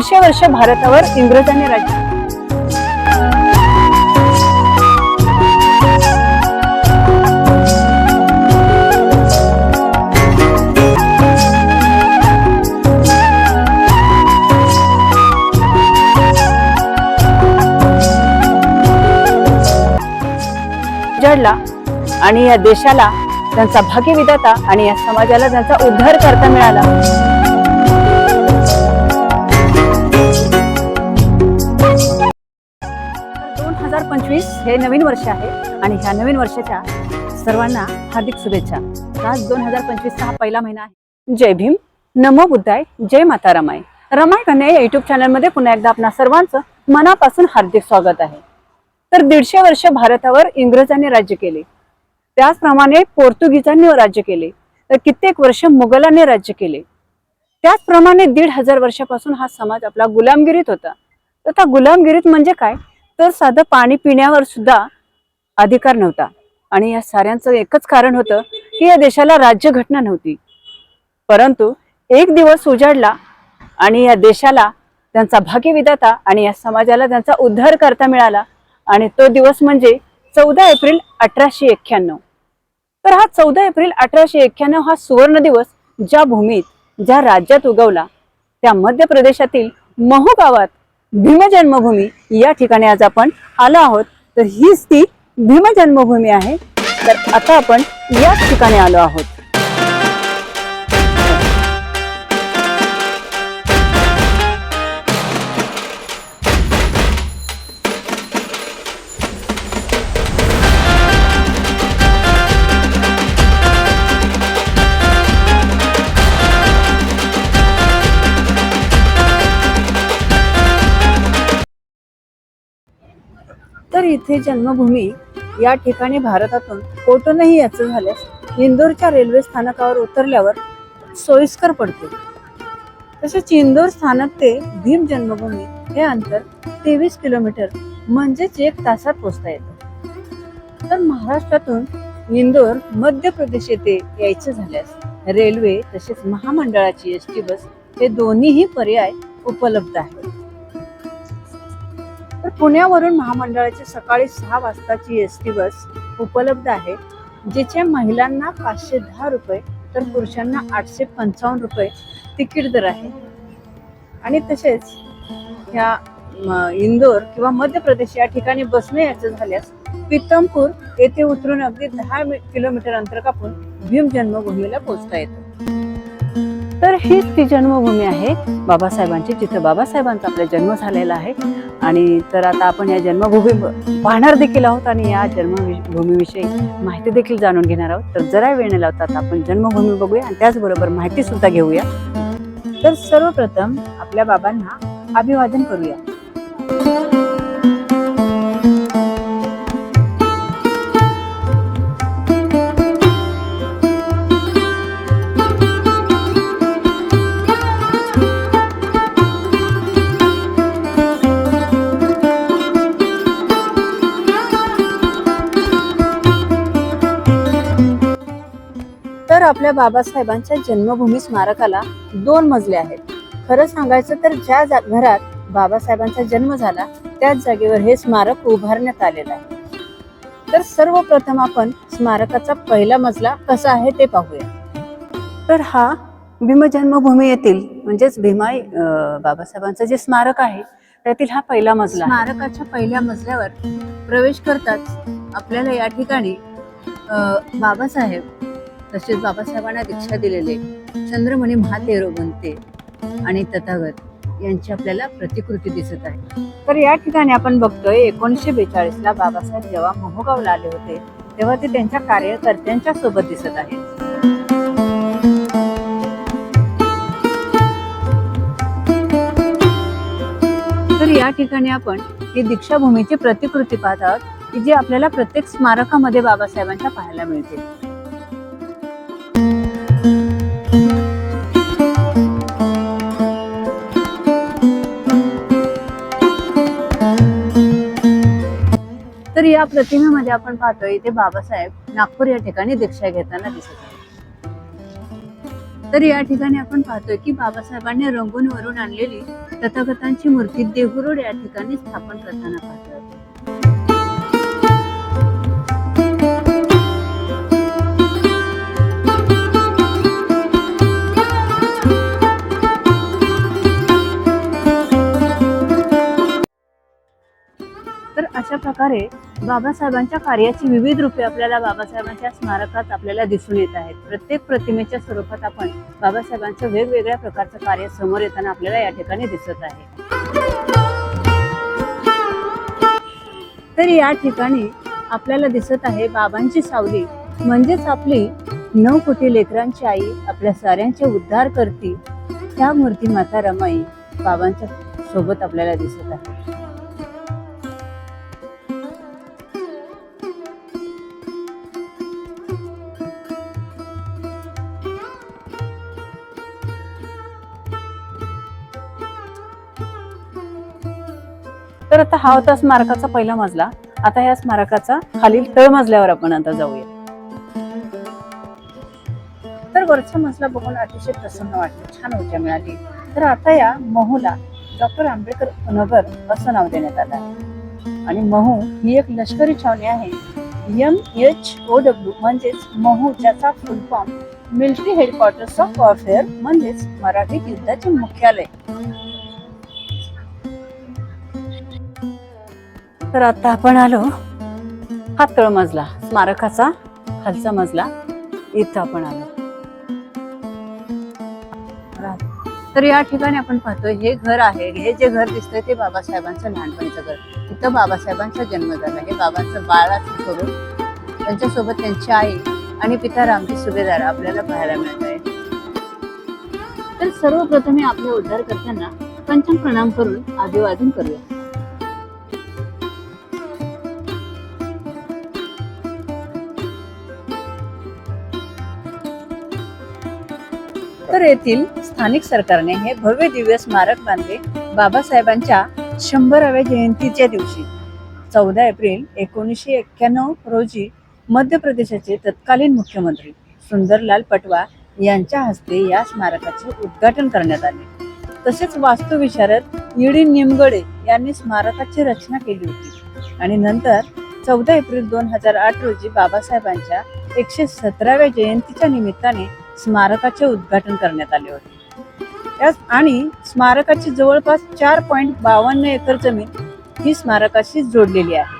दीडशे वर्ष भारतावर इंग्रजांनी राज्य जडला आणि या देशाला त्यांचा भाग्यविदाता आणि या समाजाला त्यांचा उद्धार करता मिळाला. हे नवीन वर्ष आहे आणि ह्या नवीन वर्षाच्या सर्वांना हार्दिक शुभेच्छा. आज दोन हजार पंचवीसचा हा पहिला महिना आहे. जय भीम. नमो बुद्धाय. जय माता रमाय. रमाय कन्या या युट्यूब चॅनलमध्ये पुन्हा एकदा आपणा सर्वांचं मनापासून हार्दिक स्वागत आहे. तर दीडशे वर्ष भारतावर इंग्रजांनी राज्य केले. त्याचप्रमाणे पोर्तुगीजांनी राज्य केले. तर कित्येक वर्ष मुघलांनी राज्य केले. त्याचप्रमाणे दीड हजार वर्षापासून हा समाज आपला गुलामगिरीत होता. तर त्या गुलामगिरीत म्हणजे काय? तर साधं पाणी पिण्यावर सुद्धा अधिकार नव्हता. आणि या साऱ्यांचं एकच कारण होतं की या देशाला राज्यघटना नव्हती. परंतु एक दिवस उजाडला आणि या देशाला त्यांचा भाग्यविधाता आणि या समाजाला त्यांचा उद्धार करता मिळाला आणि तो दिवस म्हणजे चौदा एप्रिल अठराशे एक्क्याण्णव. तर हा चौदा एप्रिल अठराशे एक्क्याण्णव हा सुवर्ण दिवस ज्या भूमीत ज्या राज्यात उगवला त्या मध्य प्रदेशातील महू गावात भीम जन्मभूमी. या ठिकाणी आज आपण आलो आहोत. तर हीच ती भीम जन्मभूमी आहे. तर आता आपण याच ठिकाणी आलो आहोत. तर इथे जन्मभूमी या ठिकाणी भारतातून कोठूनही याचं झाल्यास इंदोरच्या रेल्वे स्थानकावर उतरल्यावर सोयीस्कर पडते. तसेच इंदोर स्थानक ते भीम जन्मभूमी हे अंतर तेवीस किलोमीटर म्हणजेच एक तासात पोचता येतं. तर महाराष्ट्रातून इंदोर मध्य प्रदेश येथे यायचं झाल्यास रेल्वे तसेच महामंडळाची एस टी बस हे दोन्हीही पर्याय उपलब्ध आहेत. पुण्यावरून महामंडळाची सकाळी सहा वाजताची एस टी बस उपलब्ध आहे जिचे महिलांना पाचशे दहा रुपये तर पुरुषांना आठशे पंचावन्न रुपये तिकीट दर आहे. आणि तसेच ह्या इंदोर किंवा मध्य प्रदेश या ठिकाणी बसणे याचं झाल्यास पितमपूर येथे उतरून अगदी दहा किलोमीटर अंतर कापून भीम जन्मभूमीला पोहोचता येतं. तर हीच ती जन्मभूमी आहे. बाबासाहेबांची जिथं बाबासाहेबांचा आपला जन्म झालेला आहे. आणि तर आता आपण या जन्मभूमी पाहणार देखील आहोत आणि या जन्मभूमीविषयी माहिती देखील जाणून घेणार आहोत. तर जरा वेळ न लावता आता आपण जन्मभूमी बघूया आणि त्याचबरोबर माहिती सुद्धा घेऊया. तर सर्वप्रथम आपल्या बाबांना अभिवादन करूया. आपल्या बाबासाहेबांच्या जन्मभूमी स्मारकाला दोन मजले आहेत. खरं सांगायचं तर ज्या घरात बाबासाहेबांचा जन्म झाला त्याच जागेवर हे स्मारक उभारण्यात आलेलं आहे. तर सर्वप्रथम आपण स्मारकाचा पहिला मजला कसा आहे ते पाहूया. तर हा भीम जन्मभूमी येथील म्हणजेच भीमाई अं, बाबासाहेबांचं जे स्मारक आहे त्यातील हा पहिला मजला स्मारकाच्या पहिल्या मजल्यावर प्रवेश करताच आपल्याला या ठिकाणी बाबासाहेब तसेच बाबासाहेबांना दीक्षा दिलेले. चंद्रमणी महातेरो बनते. आणि तथागत यांची आपल्याला प्रतिकृती दिसत आहे. तर या ठिकाणी आपण बघतोय एकोणीसशे बेचाळीस ला बाबासाहेब जेव्हा मोहगावला आले होते तेव्हा ते त्यांच्या कार्यकर्त्यांच्या सोबत दिसत आहेत. तर या ठिकाणी आपण ही दीक्षाभूमीची प्रतिकृती पाहत आहोत की जी आपल्याला प्रत्येक स्मारकामध्ये बाबासाहेबांच्या पाहायला मिळते. या प्रतिमेमध्ये आपण पाहतोय इथे बाबासाहेब नागपूर या ठिकाणी दीक्षा घेताना दिसत आहे तर या ठिकाणी आपण पाहतोय की बाबासाहेबांनी रंगून वरून आणलेली तथागतांची मूर्ती देहुरोड या ठिकाणी स्थापन करताना पाहतोय. प्रकारे बाबासाहेबांच्या कार्याची विविध रूपे आपल्याला बाबासाहेबांच्या स्मारकात आपल्याला दिसून येत आहेत. प्रत्येक प्रतिमेच्या स्वरूपात आपण बाबासाहेबांचं वेगवेगळ्या प्रकारचं कार्य समोर येताना आपल्याला या ठिकाणी दिसत आहे. तर या ठिकाणी आपल्याला दिसत आहे बाबांची सावली. म्हणजेच आपली नऊ कोटी लेकरांची आई आपल्या साऱ्यांचे उद्धार करती. त्या मूर्ती माता रमाई बाबांच्या सोबत आपल्याला दिसत आहे. तर आता हा होता स्मारकाचा पहिला मजला. आता ह्या स्मारकाचा खालील तळ मजल्यावर आपण आता जाऊया. तर वरचा मजला बघून अतिशय प्रसन्न वाटले. छान ऊर्जा मिळाली. तर आता या महूला डॉक्टर आंबेडकर नगर असं नाव देण्यात आलं आहे. आणि महू ही एक लष्करी छावणी आहे. एम एच ओ डब्ल्यू म्हणजेच महू ज्याचा full form military headquarters of warfare म्हणजेच मराठीत युद्धाचे मुख्यालय. तर आता आपण आलो हा तळमजला स्मारकाचा खालचा मजला. इथं आपण आलो. तर या ठिकाणी आपण पाहतोय हे घर आहे. हे जे घर दिसतंय ते बाबासाहेबांचं लहानपणीचं घर. इथं बाबासाहेबांचा जन्म झाला. हे बाबांचं बाळाचं करून त्यांच्यासोबत त्यांची आई आणि पिता रामजी सुभेदार आपल्याला पाहायला मिळत आहे तर सर्वप्रथम हे उद्धार करताना पंचम प्रणाम करून अभिवादन करूया. तर येथील स्थानिक सरकारने हे भव्य दिव्य स्मारक बांधले बाबासाहेबांच्या शंभराव्या जयंतीच्या दिवशी. चौदा एप्रिल एकोणीसशे एक्क्याण्णव रोजी मध्य प्रदेशाचे तत्कालीन मुख्यमंत्री सुंदरलाल पटवा यांच्या हस्ते या स्मारकाचे उद्घाटन करण्यात आले. तसेच वास्तुविशारद ईडी निमगडे यांनी स्मारकाची रचना केली होती आणि नंतर चौदा एप्रिल दोन हजार आठ रोजी बाबासाहेबांच्या एकशे सतराव्या जयंतीच्या निमित्ताने स्मारकाचे उद्घाटन करण्यात आले होते. आणि स्मारकाची जवळपास चार पॉईंट बावन्न एकर जमीन ही स्मारकाशी जोडलेली आहे.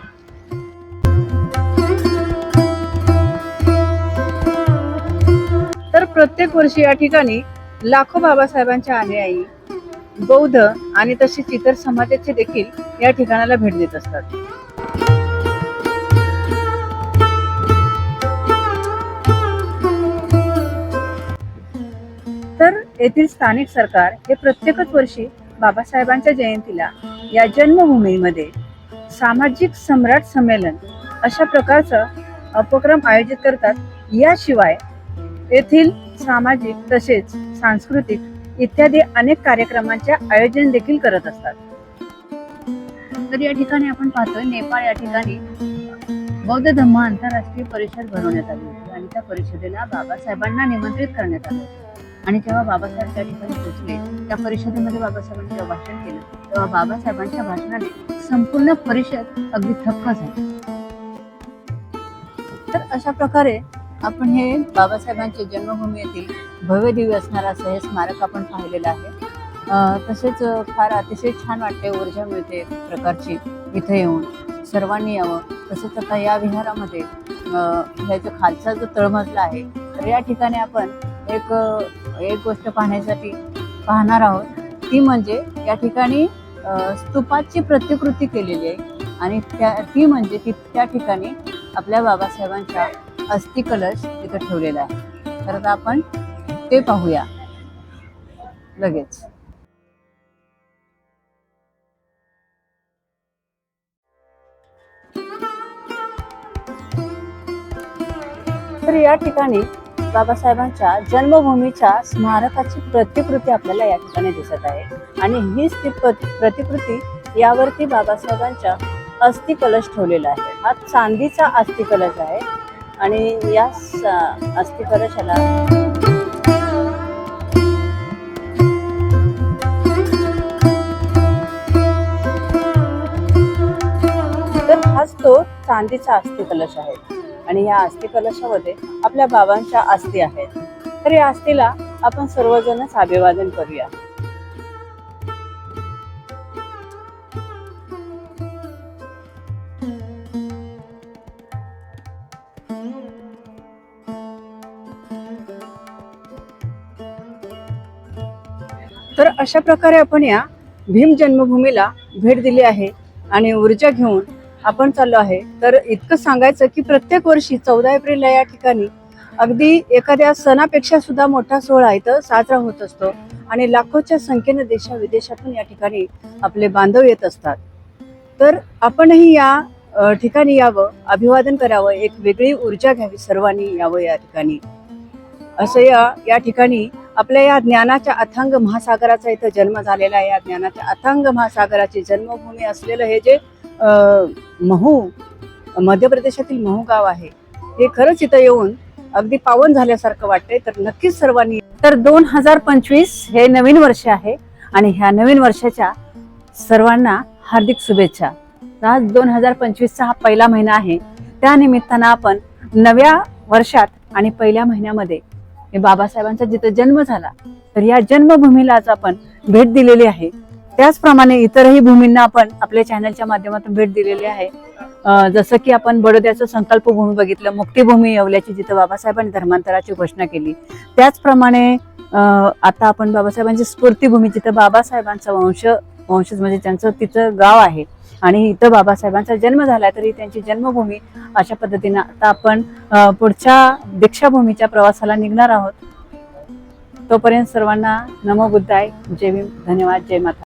तर प्रत्येक वर्षी या ठिकाणी लाखो बाबासाहेबांच्या अनुयायी बौद्ध आणि तसेच इतर समाजाचे देखील या ठिकाणाला भेट देत असतात. येथील स्थानिक सरकार हे प्रत्येकच वर्षी बाबासाहेबांच्या जयंतीला या जन्मभूमीमध्ये सामाजिक सम्राट संमेलन अशा प्रकारचा उपक्रम आयोजित करतात. याशिवाय येथील सामाजिक तसेच सांस्कृतिक इत्यादी अनेक कार्यक्रमांचे आयोजन देखील करत असतात. तर या ठिकाणी आपण पाहतोय नेपाळ या ठिकाणी बौद्ध धम्म आंतरराष्ट्रीय परिषद भरवण्यात आली होती आणि त्या परिषदेला बाबासाहेबांना निमंत्रित करण्यात आलं आणि जेव्हा बाबासाहेब त्या ठिकाणी पोहोचले त्या परिषदेमध्ये बाबासाहेबांनी जेव्हा भाषण केलं तेव्हा बाबासाहेबांच्या भाषणाने संपूर्ण परिषद अगदी थक्क झाली. तर अशा प्रकारे आपण हे बाबासाहेबांच्या जन्मभूमी येथील भव्य दिव्य असणारं असं हे स्मारक आपण पाहिलेलं आहे. तसेच फार अतिशय छान वाटते ऊर्जा मिळते प्रकारची इथे येऊन. सर्वांनी यावं. तसंच आता या विहारामध्ये ह्याचं खालचा जो तळमजला आहे तर या ठिकाणी आपण एक एक गोष्ट पाहण्यासाठी पाहणार आहोत. ती म्हणजे या ठिकाणी स्तूपाची प्रतिकृती केलेली आहे. आणि त्या ती म्हणजे ती त्या ठिकाणी आपल्या बाबासाहेबांच्या अस्थि कलश तिथं ठेवलेला आहे. तर आता आपण ते पाहूया. लगेच. तर या ठिकाणी बाबासाहेबांच्या जन्मभूमीच्या स्मारकाची प्रतिकृती आपल्याला या ठिकाणी दिसत आहे. आणि हीच ती प्रतिकृती यावरती बाबासाहेबांच्या अस्थिकलश ठेवलेला आहे. हा चांदीचा अस्थिकलश आहे. आणि या अस्थिकलशाला तर हाच तो चांदीचा अस्थिकलश आहे. आणि या आस्थी कलशामध्ये आपल्या बाबांच्या अस्थी आहेत. तर या अस्थीला आपण सर्वजणच अभिवादन करूया. तर अशा प्रकारे आपण या भीम जन्मभूमीला भेट दिली आहे आणि ऊर्जा घेऊन आपण चाललो आहे. तर इतकं सांगायचं की प्रत्येक वर्षी चौदा एप्रिलला या ठिकाणी अगदी एखाद्या सणापेक्षा सुद्धा मोठा सोहळा इथं साजरा होत असतो आणि लाखोच्या संख्येने देशा विदेशातून या ठिकाणी आपले बांधव येत असतात. तर आपणही या ठिकाणी यावं अभिवादन करावं एक वेगळी ऊर्जा घ्यावी सर्वांनी यावं या ठिकाणी. असं या या ठिकाणी आपल्या या ज्ञानाच्या अथांग महासागराचा इथं जन्म झालेला आहे. या ज्ञानाच्या अथांग महासागराची जन्मभूमी असलेलं हे जे महू मध्य प्रदेशातील महू गाव आहे. हे खरंच इथं येऊन अगदी पावन झाल्यासारखं वाटतंय. तर नक्कीच सर्वांनी तर दोन हजार पंचवीस हे नवीन वर्ष आहे आणि ह्या नवीन वर्षाच्या सर्वांना हार्दिक शुभेच्छा. आज दोन हजार पंचवीसचा हा पहिला महिना आहे. त्या निमित्तानं आपण नव्या वर्षात आणि पहिल्या महिन्यामध्ये बाबासाहेबांचा जिथं जन्म झाला तर या जन्मभूमीला आज आपण भेट दिलेली आहे. त्याचप्रमाणे इतरही भूमींना आपण आपल्या चॅनलच्या माध्यमातून भेट दिलेली आहे. जसं की आपण बडोद्याचं संकल्प भूमी बघितलं मुक्तीभूमी येवल्याची जिथं बाबासाहेबांनी धर्मांतराची घोषणा केली. त्याचप्रमाणे अं, आता आपण बाबासाहेबांची स्फूर्तीभूमी जिथं बाबासाहेबांचा वंश वंशज म्हणजे त्यांचं तिचं गाव आहे आणि इथं बाबासाहेबांचा जन्म झाला तरी त्यांची जन्मभूमी अशा पद्धतीनं आता आपण पुढच्या दीक्षाभूमीच्या प्रवासाला निघणार आहोत. तोपर्यंत सर्वांना नमो बुद्धाय. जय भीम. धन्यवाद. जय माता